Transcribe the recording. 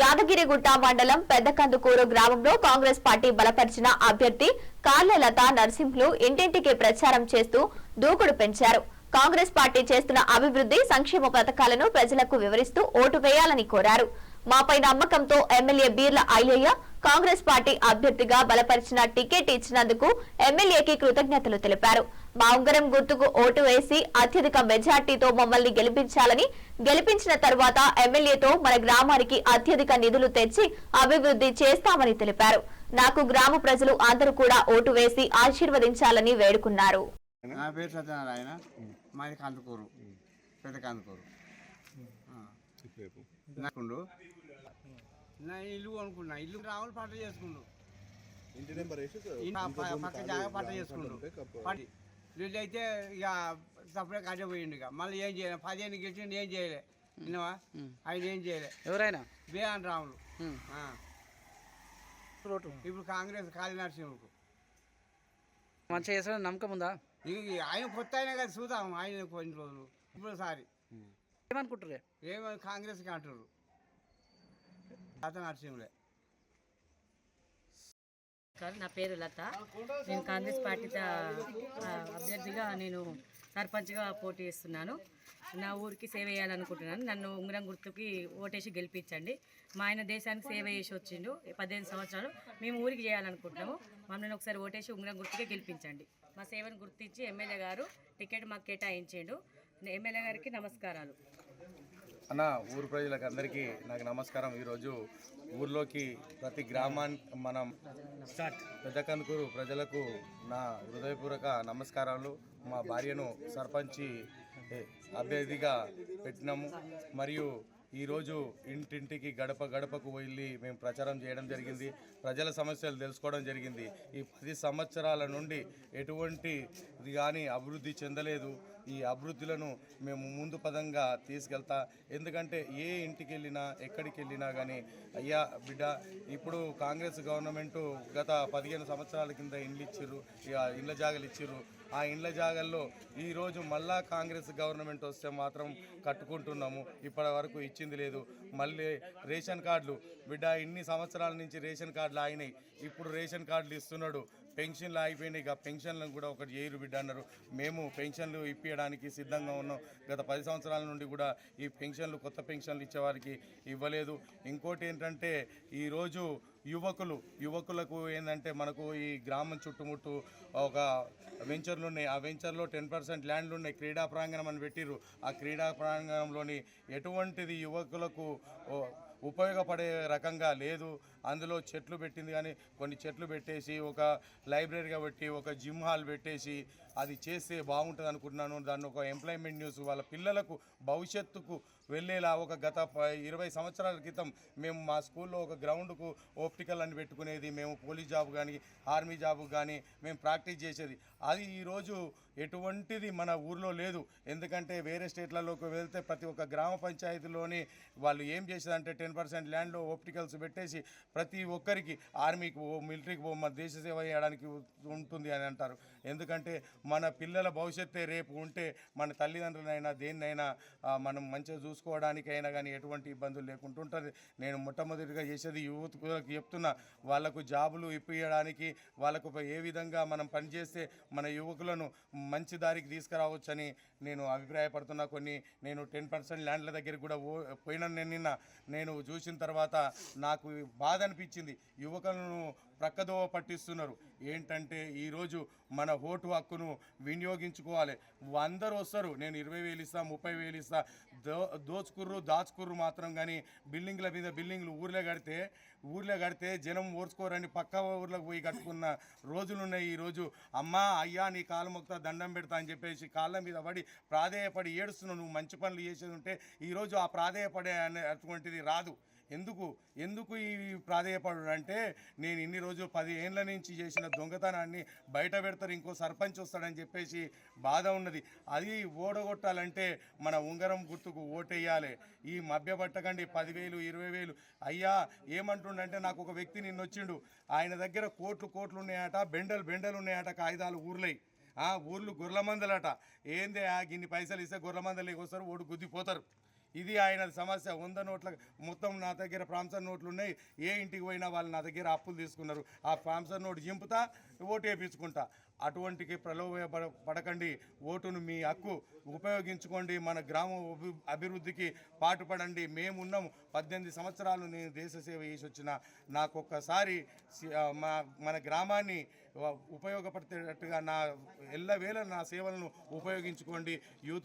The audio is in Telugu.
యాదగిరిగుట్ట మండలం పెద్దకందుకూరు గ్రామంలో కాంగ్రెస్ పార్టీ బలపరిచిన అభ్యర్థి కార్లలత నరసింహులు ఇంటింటికి ప్రచారం చేస్తూ దూకుడు పెంచారు. కాంగ్రెస్ పార్టీ చేస్తున్న అభివృద్ధి సంక్షేమ పథకాలను ప్రజలకు వివరిస్తూ ఓటు వేయాలని కోరారు. మాపై నమ్మకంతో ఎమ్మెల్యే బీర్ల ఐలయ్య కాంగ్రెస్ పార్టీ అభ్యర్థిగా బలపరిచిన టికెట్ ఇచ్చినందుకు ఎమ్మెల్యేకి కృతజ్ఞతలు తెలిపారు. మా ఉంగరం గుర్తుకు ఓటు వేసి అత్యధిక మెజార్టీతో మమ్మల్ని గెలిపించాలని గెలిపించిన తర్వాత ఎమ్మెల్యేతో మన గ్రామానికి అత్యధిక నిధులు తెచ్చి అభివృద్ధి చేస్తామని తెలిపారు. నాకు గ్రామ ప్రజలు అందరూ కూడా ఓటు వేసి ఆశీర్వదించాలని వేడుకున్నారు. నా పేరు సత్యనారాయణ. మాది కందుకూరు. పెద్ద కందుకూరు. నాకుండు. నా ఇల్లు కొనుక్కున్నా. ఇల్లు రావులు పంట చేసుకుండు. ఇంటి నెంబర్ వేసి పక్క జాగా పంట చేసుకుండు. పంట వీళ్ళు అయితే ఇక సపరేట్ కట్టే పోయిండు ఇక. మళ్ళీ ఏం చేయలే. పదిహేను గెలిచిండు ఏం చేయలే. విన్నావా? ఆయన ఏం చేయలే. ఎవరైనా? బిఆన్ రాములు ఇప్పుడు కాంగ్రెస్ కాళీ నరసింహకు. మంచిగా చేస్తాడని నమ్మకం ఉందా? ఇక ఆయన కొత్త అయినా కదా చూద్దాం. ఆయన కొన్ని రోజులు. ఇప్పుడు సారి ఏమనుకుంటారు ఏమో కాంగ్రెస్కి అంటారు తాత నరసింహులే నమస్కారం నా పేరు లత. నేను కాంగ్రెస్ పార్టీ అభ్యర్థిగా నేను సర్పంచ్గా పోటీ చేస్తున్నాను. నా ఊరికి సేవ చేయాలనుకుంటున్నాను. నన్ను ఉంగరం గుర్తుకి ఓటేసి గెలిపించండి. మా ఆయన దేశానికి సేవ చేసి వచ్చిండు. పద్దెనిమిది సంవత్సరాలు మేము ఊరికి చేయాలనుకుంటున్నాము. మమ్మల్ని ఒకసారి ఓటేసి ఉంగరం గుర్తుకే గెలిపించండి. మా సేవను గుర్తించి ఎమ్మెల్యే గారు టికెట్ మాకు కేటాయించిండు. ఎమ్మెల్యే గారికి నమస్కారాలు. అన్న ఊరు ప్రజలకు అందరికీ నాకు నమస్కారం. ఈరోజు ఊర్లోకి ప్రతి గ్రామానికి మనం పెద్ద కందుకూరు ప్రజలకు నా హృదయపూర్వక నమస్కారాలు. మా భార్యను సర్పంచి అభ్యర్థిగా పెట్టినాము. మరియు ఈరోజు ఇంటింటికి గడప గడపకు వెళ్ళి మేము ప్రచారం చేయడం జరిగింది. ప్రజల సమస్యలు తెలుసుకోవడం జరిగింది. ఈ పది సంవత్సరాల నుండి ఎటువంటి కానీ అభివృద్ధి చెందలేదు. ఈ అభివృద్ధులను మేము ముందు పదంగా తీసుకెళ్తా. ఎందుకంటే ఏ ఇంటికి వెళ్ళినా ఎక్కడికి వెళ్ళినా కానీ అయ్యా బిడ్డ ఇప్పుడు కాంగ్రెస్ గవర్నమెంటు గత పదిహేను సంవత్సరాల కింద ఇండ్లు ఇచ్చిర్రు ఇక ఇండ్ల జాగలు ఇచ్చారు ఆ ఇండ్ల జాగల్లో ఈరోజు మళ్ళా కాంగ్రెస్ గవర్నమెంట్ వస్తే మాత్రం కట్టుకుంటున్నాము. ఇప్పటి వరకు ఇచ్చింది లేదు. మళ్ళీ రేషన్ కార్డులు. బిడ్డ ఇన్ని సంవత్సరాల నుంచి రేషన్ కార్డులు ఆగినాయి. ఇప్పుడు రేషన్ కార్డులు ఇస్తున్నాడు. పెన్షన్లు ఆగిపోయినాయి. ఇక పెన్షన్లను కూడా ఒకటి చేయరు బిడ్డ అన్నారు. మేము పెన్షన్లు ఇప్పించడానికి సిద్ధంగా ఉన్నాం. గత పది సంవత్సరాల నుండి కూడా ఈ పెన్షన్లు కొత్త పెన్షన్లు ఇచ్చేవారికి ఇవ్వలేదు. ఇంకోటి ఏంటంటే ఈరోజు యువకులు యువకులకు ఏంటంటే మనకు ఈ గ్రామం చుట్టుముట్టు ఒక వెంచర్లు ఉన్నాయి ఆ వెంచర్లో టెన్ పర్సెంట్ ల్యాండ్లు ఉన్నాయి క్రీడా ప్రాంగణం అని పెట్టిర్రు. ఆ క్రీడా ప్రాంగణంలోని ఎటువంటిది యువకులకు ఉపయోగపడే రకంగా లేదు. అందులో చెట్లు పెట్టింది కానీ కొన్ని చెట్లు పెట్టేసి ఒక లైబ్రరీ కాబట్టి ఒక జిమ్ హాల్ పెట్టేసి అది చేస్తే బాగుంటుంది అనుకుంటున్నాను. దాన్ని ఒక ఎంప్లాయ్మెంట్ న్యూస్ వాళ్ళ పిల్లలకు భవిష్యత్తుకు వెళ్ళేలా ఒక గత ఇరవై సంవత్సరాల క్రితం మేము మా స్కూల్లో ఒక గ్రౌండ్కు ఓప్టికల్ అని పెట్టుకునేది. మేము పోలీస్ జాబ్ కానీ ఆర్మీ జాబ్ కానీ మేము ప్రాక్టీస్ చేసేది. అది ఈరోజు ఎటువంటిది మన ఊర్లో లేదు. ఎందుకంటే వేరే స్టేట్లలోకి వెళ్తే ప్రతి ఒక్క గ్రామ పంచాయతీలోని వాళ్ళు ఏం చేసేదంటే టెన్ పర్సెంట్ ల్యాండ్లో ఓప్టికల్స్ పెట్టేసి ప్రతి ఒక్కరికి ఆర్మీకి పో మిలిటరీకి పో మన దేశ సేవ చేయడానికి ఉంటుంది అని అంటారు. ఎందుకంటే మన పిల్లల భవిష్యత్తే రేపు ఉంటే మన తల్లిదండ్రులైనా దేన్నైనా మనం మంచిగా చూసుకోవడానికైనా కానీ ఎటువంటి ఇబ్బందులు లేకుండా ఉంటుంది. నేను మొట్టమొదటిగా చేసేది యువతకు చెప్తున్నా వాళ్ళకు జాబులు ఇప్పించడానికి వాళ్ళకు ఏ విధంగా మనం పనిచేస్తే మన యువకులను మంచి దారికి తీసుకురావచ్చని నేను అభిప్రాయపడుతున్నా. కొన్ని నేను టెన్ పర్సెంట్ ల్యాండ్ల దగ్గరికి కూడా పోయిన నేను నిన్న. నేను చూసిన తర్వాత నాకు బాధ అనిపించింది యువకులను ప్రక్కదోవ పట్టిస్తున్నారు. ఏంటంటే ఈరోజు మన ఓటు హక్కును వినియోగించుకోవాలి. అందరూ వస్తారు. నేను ఇరవై వేలు ఇస్తా ముప్పై వేలు ఇస్తా. దో దోచుకుర్రు దాచుకుర్రు మాత్రం కానీ బిల్డింగ్ల మీద బిల్డింగ్లు ఊర్లో కడితే ఊర్లో కడితే జనం ఓర్చుకోరని పక్క ఊర్లకు పోయి కట్టుకున్న రోజులు ఉన్నాయి ఈరోజు. అమ్మా అయ్యా నీ కాలు మొక్తా దండం పెడతా అని చెప్పేసి కాళ్ళ మీద పడి ప్రాధేయపడి ఏడుస్తున్నావు. నువ్వు మంచి పనులు చేసేది ఉంటే ఈరోజు ఆ ప్రాధేయపడే అనే అటువంటిది రాదు. ఎందుకు ఎందుకు ఈ ప్రాధేయపడు అంటే నేను ఇన్ని రోజులు పది ఏళ్ళ నుంచి చేసిన దొంగతనాన్ని బయట పెడతారు ఇంకో సర్పంచ్ వస్తాడని చెప్పేసి బాధ ఉన్నది. అది ఓడగొట్టాలంటే మన ఉంగరం గుర్తుకు ఓటేయాలి. ఈ మభ్య పట్టకండి పదివేలు ఇరవై వేలు అయ్యా ఏమంటుండంటే నాకు ఒక వ్యక్తి నిన్న వచ్చిండు ఆయన దగ్గర కోట్లు కోట్లు ఉన్నాయట బెండలు బెండలు ఉన్నాయట కాగితాలు ఊర్లై. ఆ ఊర్లు గొర్రెల మందలట. ఏందే ఆ గిన్ని పైసలు ఇస్తే గొర్రెల మందలు వస్తారు ఓడు గుద్దిపోతారు. ఇది ఆయన సమస్య. వంద నోట్ల మొత్తం నా దగ్గర ప్రాంసర్ నోట్లు ఉన్నాయి ఏ ఇంటికి పోయినా వాళ్ళు నా దగ్గర అప్పులు తీసుకున్నారు. ఆ ప్రాంసర్ నోటు చింపుతా ఓటు వేయించుకుంటా అటువంటికి ప్రలోభ పడకండి. ఓటును మీ హక్కు. ఉపయోగించుకోండి. మన గ్రామ అభి- అభివృద్ధికి పాటుపడండి. మేమున్నాం. పద్దెనిమిది సంవత్సరాలు నేను దేశ సేవ చేసి వచ్చిన నాకు ఒక్కసారి మా మన గ్రామాన్ని ఉపయోగపడేటట్టుగా నా ఎల్లవేళ నా సేవలను ఉపయోగించుకోండి. యూత్